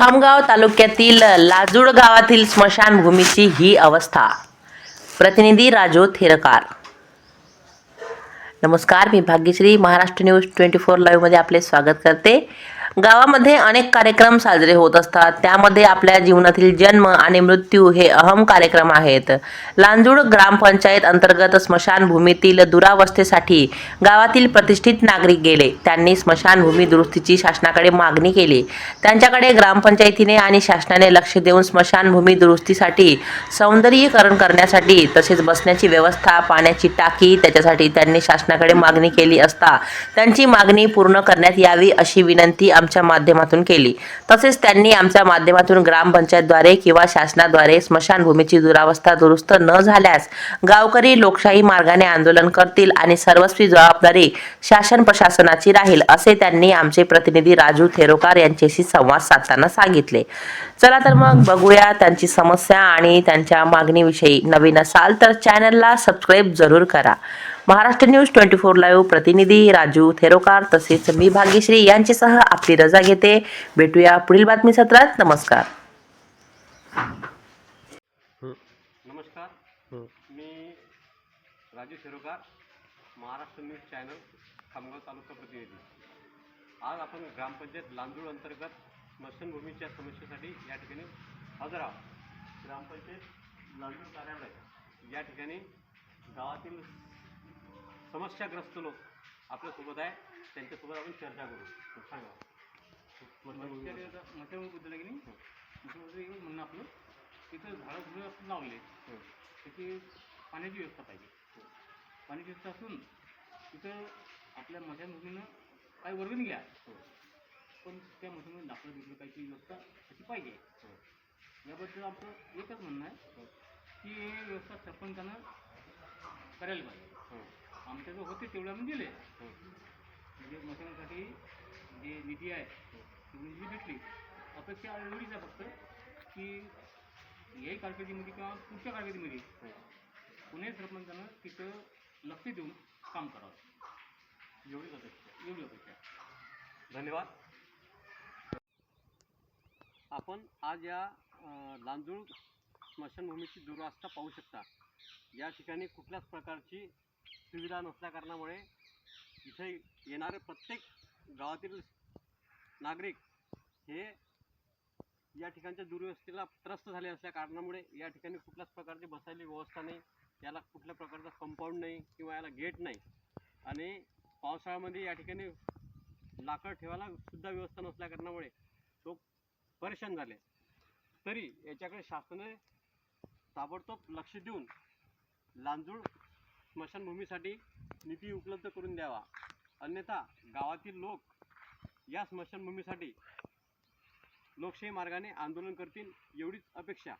खामगाव तालुक्यातील लाजूड गावातील स्मशानभूमीची ही अवस्था. प्रतिनिधी राजू थेरकार. नमस्कार मी Bhagyashree Maharashtra news twenty four लाईव्हमध्ये आपले स्वागत करते. गावामध्ये अनेक कार्यक्रम साजरे होत असतात. त्यामध्ये आपल्या जीवनातील जन्म आणि मृत्यू हे अहम कार्यक्रम आहेत. लांजूड ग्रामपंचायत अंतर्गत स्मशानभूमीतील दुरावस्थेसाठी गावातील प्रतिष्ठित नागरिक गेले. त्यांनी स्मशानभूमी दुरुस्तीची शासनाकडे मागणी केली. त्यांच्याकडे ग्रामपंचायतीने आणि शासनाने लक्ष देऊन स्मशानभूमी दुरुस्तीसाठी सौंदर्यीकरण करण्यासाठी तसेच बसण्याची व्यवस्था पाण्याची टाकी त्याच्यासाठी त्यांनी शासनाकडे मागणी केली असता त्यांची मागणी पूर्ण करण्यात यावी अशी विनंती आमच्या माध्यमातून केली. तसेच त्यांनी आमच्या माध्यमातून ग्रामपंचायतद्वारे किंवा शासनाद्वारे स्मशानभूमीची दुरावस्था दुरुस्त न झाल्यास गावकरी लोकशाही मार्गाने आंदोलन करतील आणि सर्वस्वी जबाबदारी शासन प्रशासनाची राहील असे त्यांनी आमचे प्रतिनिधी राजू थेरोकार यांच्याशी संवाद साधताना सांगितले. चला तर मग बघूया त्यांची समस्या आणि त्यांच्या मागणीविषयी नवीन असाल तर चॅनलला सबस्क्राईब जरूर करा. Maharashtra news twenty four live प्रतिनिधी राजू थेरोकार तसेच मी भाग्यश्री यांच्यासह आपली रजा घेते. भेटूया पुढील बातमी सत्रात नमस्कार. नमस्कार. मी राजू शिरोकार महाराष्ट्र न्यूज चॅनल खामगाव तालुका प्रतिनिधी. आज आपण ग्रामपंचायत लांजूळ अंतर्गत स्मशानभूमीच्या समस्येसाठी या ठिकाणी हजर आहोत. ग्रामपंचायत लांजूळ कार्यालय या ठिकाणी गावातील समस्याग्रस्त लोक आपल्यासोबत आहे. त्यांच्यासोबत आपण चर्चा करू. सांगा मशाबद्दल की नाही? मशाबद्दल म्हणणं आपलं तिथं झाडं फुलं लावले. त्याची पाण्याची व्यवस्था पाहिजे. पाण्याची व्यवस्था असून तिथं आपल्या मशानभूमीनं काही वर्गणी घ्या. पण त्या मशानभूमीत दाखलं दुसरं काहीची व्यवस्था अशी पाहिजे. याबद्दल आमचं एकच म्हणणं आहे की हे व्यवस्था सरपंचानं करायला पाहिजे. आमच्याजवळ होते तेवढे आम्ही दिले. म्हणजे मशानसाठी जे निधी आहे ती निधी भेटली. अपेक्षा एवढीच आहे फक्त की याही कारकिर्दीमध्ये किंवा पुढच्या कारकिर्दीमध्ये पुणे सरपंचानं तिथं लक्ष देऊन काम करावं. एवढीच अपेक्षा एवढी अपेक्षा. धन्यवाद. आपण आज या लांजूळ स्मशानभूमीची दुरावस्था पाहू शकता. या ठिकाणी कुठल्याच प्रकारची सुविधा नसल्या कारणामुळे इथे येणारे प्रत्येक गावातील नागरिक हे या ठिकाणच्या दुर्व्यवस्थेला त्रस्त झाले असल्या कारणामुळे या ठिकाणी कुठल्याच प्रकारची बसायली व्यवस्था नाही. याला कुठल्या प्रकारचा कंपाऊंड नाही किंवा याला गेट नाही. आणि पावसाळ्यामध्ये या ठिकाणी लाकड ठेवायला सुद्धा व्यवस्था नसल्या कारणामुळे लोक परेशान झाले. तरी याच्याकडे शासनाने ताबडतोब लक्ष देऊन लांजूळ स्मशानभूमीसाठी निधी उपलब्ध करून द्यावा. अन्यथा गावातील लोक या स्मशानभूमीसाठी लोकशाही मार्गाने आंदोलन करतील एवढीच अपेक्षा.